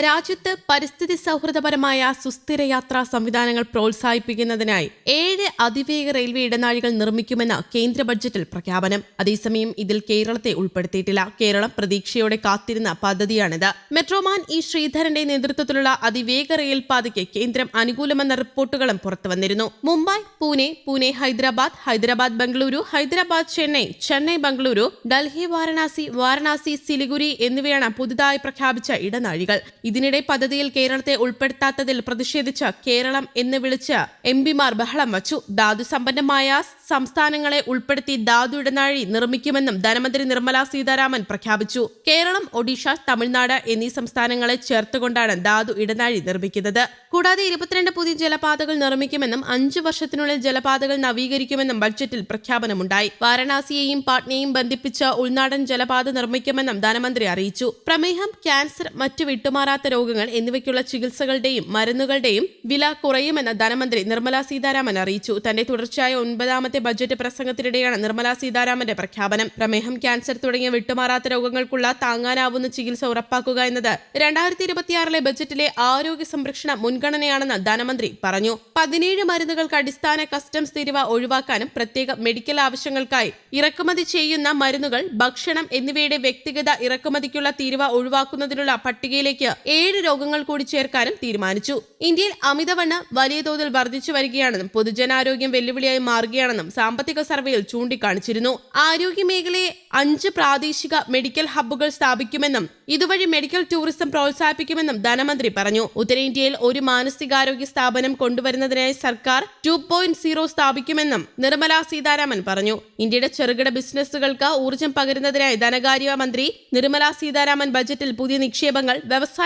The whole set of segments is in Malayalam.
രാജ്യത്ത് പരിസ്ഥിതി സൗഹൃദപരമായ സുസ്ഥിര യാത്രാ സംവിധാനങ്ങൾ പ്രോത്സാഹിപ്പിക്കുന്നതിനായി ഏഴ് അതിവേഗ റെയിൽവേ ഇടനാഴികൾ നിർമ്മിക്കുമെന്ന് കേന്ദ്ര ബഡ്ജറ്റിൽ പ്രഖ്യാപനം. അതേസമയം ഇതിൽ കേരളത്തെ ഉൾപ്പെടുത്തിയിട്ടില്ല. കേരളം പ്രതീക്ഷയോടെ കാത്തിരുന്ന പദ്ധതിയാണിത്. മെട്രോമാൻ ഇ ശ്രീധരന്റെ നേതൃത്വത്തിലുള്ള അതിവേഗ റെയിൽ പാതയ്ക്ക് കേന്ദ്രം അനുകൂലമെന്ന റിപ്പോർട്ടുകളും പുറത്തുവന്നിരുന്നു. മുംബൈ പൂനെ പൂനെ ഹൈദരാബാദ് ഹൈദരാബാദ് ബംഗളൂരു ഹൈദരാബാദ് ചെന്നൈ ചെന്നൈ ബംഗളൂരു ഡൽഹി വാരണാസി വാരണാസി സിലിഗുരി എന്നിവയാണ് പുതുതായി പ്രഖ്യാപിച്ച ഇടനാഴികൾ. ഇതിനിടെ പദ്ധതിയിൽ കേരളത്തെ ഉൾപ്പെടുത്താത്തതിൽ പ്രതിഷേധിച്ച് കേരളം എന്ന് വിളിച്ച് എം പിമാർ ബഹളം വച്ചു. ധാതു സമ്പന്നമായ സംസ്ഥാനങ്ങളെ ഉൾപ്പെടുത്തി ധാതു ഇടനാഴി നിർമ്മിക്കുമെന്നും ധനമന്ത്രി നിർമ്മല സീതാരാമൻ പ്രഖ്യാപിച്ചു. കേരളം ഒഡീഷ തമിഴ്നാട് എന്നീ സംസ്ഥാനങ്ങളെ ചേർത്തുകൊണ്ടാണ് ധാതു ഇടനാഴി നിർമ്മിക്കുന്നത്. കൂടാതെ ഇരുപത്തിരണ്ട് പുതിയ ജലപാതകൾ നിർമ്മിക്കുമെന്നും അഞ്ചു വർഷത്തിനുള്ളിൽ ജലപാതകൾ നവീകരിക്കുമെന്നും ബഡ്ജറ്റിൽ പ്രഖ്യാപനമുണ്ടായി. വാരണാസിയെയും പാട്നയെയും ബന്ധിപ്പിച്ച് ഉൾനാടൻ ജലപാത നിർമ്മിക്കുമെന്നും ധനമന്ത്രി അറിയിച്ചു. പ്രമേഹം ക്യാൻസർ മറ്റു വിട്ടുമാറാത്ത രോഗങ്ങൾ എന്നിവയ്ക്കുള്ള ചികിത്സകളുടെയും മരുന്നുകളുടെയും വില കുറയുമെന്ന് ധനമന്ത്രി നിർമ്മല സീതാരാമൻ അറിയിച്ചു. തന്റെ തുടർച്ചയായ ഒൻപതാമത്തെ ബജറ്റ് പ്രസംഗത്തിനിടെയാണ് നിർമ്മല സീതാരാമന്റെ പ്രഖ്യാപനം. പ്രമേഹം ക്യാൻസർ തുടങ്ങിയ വിട്ടുമാറാത്ത രോഗങ്ങൾക്കുള്ള താങ്ങാനാവുന്ന ചികിത്സ ഉറപ്പാക്കുക എന്നത് രണ്ടായിരത്തി ഇരുപത്തിയാറിലെ ബജറ്റിലെ ആരോഗ്യ സംരക്ഷണ മുൻഗണനയാണെന്ന് ധനമന്ത്രി പറഞ്ഞു. പതിനേഴ് മരുന്നുകൾക്ക് അടിസ്ഥാന കസ്റ്റംസ് തീരുവ ഒഴിവാക്കാനും പ്രത്യേക മെഡിക്കൽ ആവശ്യങ്ങൾക്കായി ഇറക്കുമതി ചെയ്യുന്ന മരുന്നുകൾ ഭക്ഷണം എന്നിവയുടെ വ്യക്തിഗത ഇറക്കുമതിക്കുള്ള തീരുവ ഒഴിവാക്കുന്നതിനുള്ള പട്ടികയിലേക്ക് ഏഴ് രോഗങ്ങൾ കൂടി ചേർക്കാനും തീരുമാനിച്ചു. ഇന്ത്യയിൽ അമിതവണ്ണം വലിയ തോതിൽ വർദ്ധിച്ചു വരികയാണെന്നും പൊതുജനാരോഗ്യം വെല്ലുവിളിയായി മാറുകയാണെന്നും സാമ്പത്തിക സർവേയിൽ ചൂണ്ടിക്കാണിച്ചിരുന്നു. ആരോഗ്യ മേഖലയെ അഞ്ച് പ്രാദേശിക മെഡിക്കൽ ഹബ്ബുകൾ സ്ഥാപിക്കുമെന്നും ഇതുവഴി മെഡിക്കൽ ടൂറിസം പ്രോത്സാഹിപ്പിക്കുമെന്നും ധനമന്ത്രി പറഞ്ഞു. ഉത്തരേന്ത്യയിൽ ഒരു മാനസികാരോഗ്യ സ്ഥാപനം കൊണ്ടുവരുന്നതിനായി സർക്കാർ ടു പോയിന്റ് സീറോ സ്ഥാപിക്കുമെന്നും നിർമ്മല സീതാരാമൻ പറഞ്ഞു. ഇന്ത്യയുടെ ചെറുകിട ബിസിനസ്സുകൾക്ക് ഊർജം പകരുന്നതിനായി ധനകാര്യ മന്ത്രി നിർമ്മല സീതാരാമൻ ബജറ്റിൽ പുതിയ നിക്ഷേപങ്ങൾ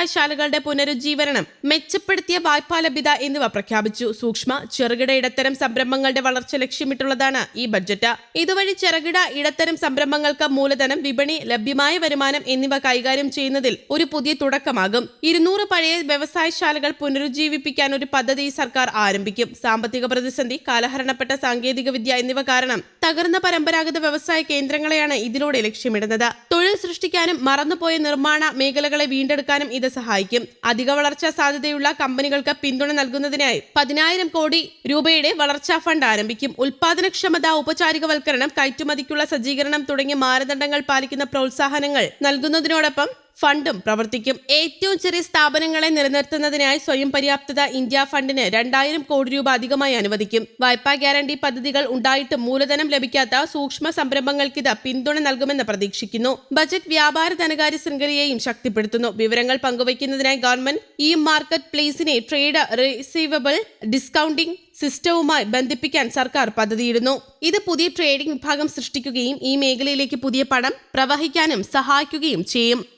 വ്യവസായശാലകളുടെ പുനരുജ്ജീവനം മെച്ചപ്പെടുത്തിയ വായ്പാ ലഭ്യത എന്നിവ പ്രഖ്യാപിച്ചു. സൂക്ഷ്മ ചെറുകിട ഇടത്തരം സംരംഭങ്ങളുടെ വളർച്ച ലക്ഷ്യമിട്ടുള്ളതാണ് ഈ ബഡ്ജറ്റ്. ഇതുവഴി ചെറുകിട ഇടത്തരം സംരംഭങ്ങൾക്ക് മൂലധനം വിപണി ലഭ്യമായ വരുമാനം എന്നിവ കൈകാര്യം ചെയ്യുന്നതിൽ ഒരു പുതിയ തുടക്കമാകും. ഇരുന്നൂറ് പഴയ വ്യവസായശാലകൾ പുനരുജ്ജീവിപ്പിക്കാൻ ഒരു പദ്ധതി സർക്കാർ ആരംഭിക്കും. സാമ്പത്തിക പ്രതിസന്ധി കാലഹരണപ്പെട്ട സാങ്കേതിക വിദ്യ എന്നിവ കാരണം തകർന്ന പരമ്പരാഗത വ്യവസായ കേന്ദ്രങ്ങളെയാണ് ഇതിലൂടെ ലക്ഷ്യമിടുന്നത്. തൊഴിൽ സൃഷ്ടിക്കാനും മറന്നുപോയ നിർമ്മാണ മേഖലകളെ വീണ്ടെടുക്കാനും ഇത് സഹായിക്കും. അധിക വളർച്ചാ സാധ്യതയുള്ള കമ്പനികൾക്ക് പിന്തുണ നൽകുന്നതിനായി പതിനായിരം കോടി രൂപയുടെ വളർച്ചാ ഫണ്ട് ആരംഭിക്കും. ഉൽപാദനക്ഷമത ഔപചാരികവൽക്കരണം കയറ്റുമതിക്കുള്ള സജ്ജീകരണം തുടങ്ങിയ മാനദണ്ഡങ്ങൾ പാലിക്കുന്ന പ്രോത്സാഹനങ്ങൾ നൽകുന്നതിനോടൊപ്പം ഫണ്ടും പ്രവർത്തിക്കും. ഏറ്റവും ചെറിയ സ്ഥാപനങ്ങളെ നിലനിർത്തുന്നതിനായി സ്വയം പര്യാപ്തത ഇന്ത്യ ഫണ്ടിന് രണ്ടായിരം കോടി രൂപ അധികമായി അനുവദിക്കും. വായ്പാ ഗ്യാരണ്ടി പദ്ധതികൾ ഉണ്ടായിട്ടും മൂലധനം ലഭിക്കാത്ത സൂക്ഷ്മ സംരംഭങ്ങൾക്ക് ഇത് പിന്തുണ നൽകുമെന്ന് പ്രതീക്ഷിക്കുന്നു. ബജറ്റ് വ്യാപാര ധനകാര്യ ശൃംഖലയെയും ശക്തിപ്പെടുത്തുന്നു. വിവരങ്ങൾ പങ്കുവയ്ക്കുന്നതിനായി ഗവൺമെന്റ് ഈ മാർക്കറ്റ് പ്ലേസിനെ ട്രേഡ് റിസീവബിൾ ഡിസ്കൗണ്ടിംഗ് സിസ്റ്റവുമായി ബന്ധിപ്പിക്കാൻ സർക്കാർ പദ്ധതിയിടുന്നു. ഇത് പുതിയ ട്രേഡിംഗ് വിഭാഗം സൃഷ്ടിക്കുകയും ഈ മേഖലയിലേക്ക് പുതിയ പണം പ്രവഹിക്കാനും സഹായിക്കുകയും ചെയ്യും.